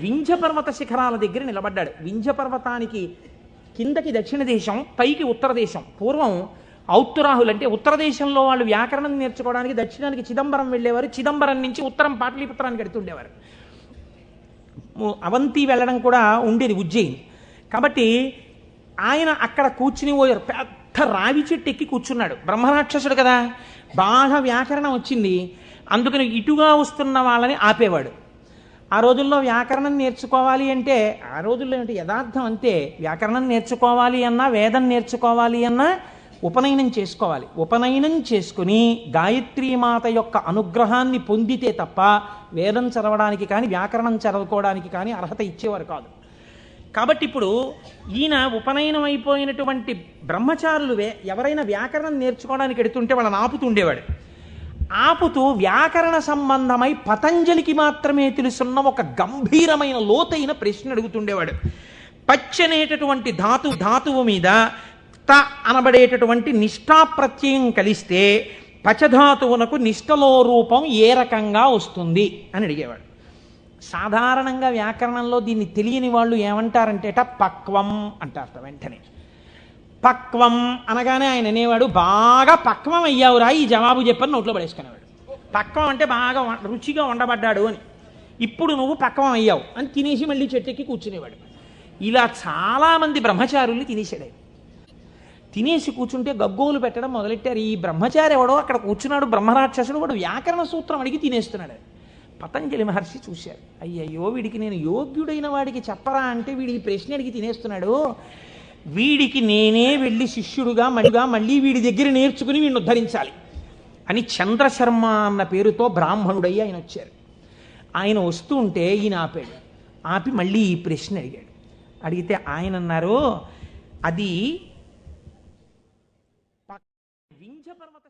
వింధ్య పర్వత శిఖరాల దగ్గర నిలబడ్డాడు. వింధ్య పర్వతానికి కిందకి దక్షిణ దేశం పైకి ఉత్తర దేశం. పూర్వం ఔత్తురాహులు అంటే ఉత్తర దేశంలో వాళ్ళు వ్యాకరణం నేర్చుకోవడానికి దక్షిణానికి చిదంబరం వెళ్ళేవారు. చిదంబరం నుంచి ఉత్తరం పాటలీపుత్రానికి ఎడుతుండేవారు అవంతి వెళ్ళడం కూడా ఉండేది ఉజ్జయిని. కాబట్టి ఆయన అక్కడ కూర్చుని ఓ పెద్ద రావి చెట్టు ఎక్కి కూర్చున్నాడు. బ్రహ్మరాక్షసుడు కదా. బాగా వ్యాకరణం వచ్చింది. అందుకని ఇటుగా వస్తున్న వాళ్ళని ఆపేవాడు. ఆ రోజుల్లో వ్యాకరణం నేర్చుకోవాలి అంటే ఆ రోజుల్లో ఏంటి యథార్థం అంతే వ్యాకరణం నేర్చుకోవాలి అన్నా వేదం నేర్చుకోవాలి అన్నా ఉపనయనం చేసుకోవాలి. ఉపనయనం చేసుకుని గాయత్రీమాత యొక్క అనుగ్రహాన్ని పొందితే తప్ప వేదం చదవడానికి కానీ వ్యాకరణం చదువుకోవడానికి కానీ అర్హత ఇచ్చేవారు కాదు. కాబట్టి ఇప్పుడు ఈయన ఉపనయనం అయిపోయినటువంటి బ్రహ్మచారులు వే- ఎవరైనా వ్యాకరణం నేర్చుకోవడానికి ఎడుతుంటే వాళ్ళని ఆపుతుండేవాడు ఆపుతూ వ్యాకరణ సంబంధమై పతంజలికి మాత్రమే తెలుసున్న ఒక గంభీరమైన లోతైన ప్రశ్న అడుగుతుండేవాడు. పచ్చనేటటువంటి ధాతు ధాతువు మీద త అనబడేటటువంటి నిష్ఠాప్రత్యయం కలిస్తే పచధాతువునకు నిష్టలో రూపం ఏ రకంగా వస్తుంది అని అడిగేవాడు. సాధారణంగా వ్యాకరణంలో దీన్ని తెలియని వాళ్ళు ఏమంటారంటేట పక్వం అంటారట వెంటనే. పక్వం అనగానే ఆయన అనేవాడు బాగా పక్వం అయ్యావురా ఈ జవాబు చెప్పని నోట్లో పడేసుకునేవాడు. పక్వం అంటే బాగా వ- రుచిగా వండబడ్డాడు అని. ఇప్పుడు నువ్వు పక్వం అయ్యావు అని తినేసి మళ్ళీ చెట్టెక్కి కూర్చునేవాడు. ఇలా చాలామంది బ్రహ్మచారుల్ని తినేసాడు తినేసి కూర్చుంటే గగ్గోలు పెట్టడం మొదలెట్టారు. ఈ బ్రహ్మచారి ఎవడో అక్కడ కూర్చున్నాడు బ్రహ్మరాక్షసుడు వాడు వ్యాకరణ సూత్రం అడిగి తినేస్తున్నాడు. పతంజలి మహర్షి చూశారు అయ్యయ్యో వీడికి నేను యోగ్యుడైన వాడికి చెప్పరా అంటే వీడికి ప్రశ్న అడిగి తినేస్తున్నాడు. వీడికి నేనే వెళ్ళి శిష్యుడుగా మళ్ళీగా మళ్ళీ వీడి దగ్గర నేర్చుకుని వీడిని ఉద్ధరించాలి అని చంద్రశర్మ అన్న పేరుతో బ్రాహ్మణుడయ్యి ఆయన వచ్చారు. ఆయన వస్తూ ఉంటే ఈయన ఆపాడు. ఆపి మళ్ళీ ఈ ప్రశ్న అడిగాడు. అడిగితే ఆయన అన్నారు అది వింధ్య పర్వత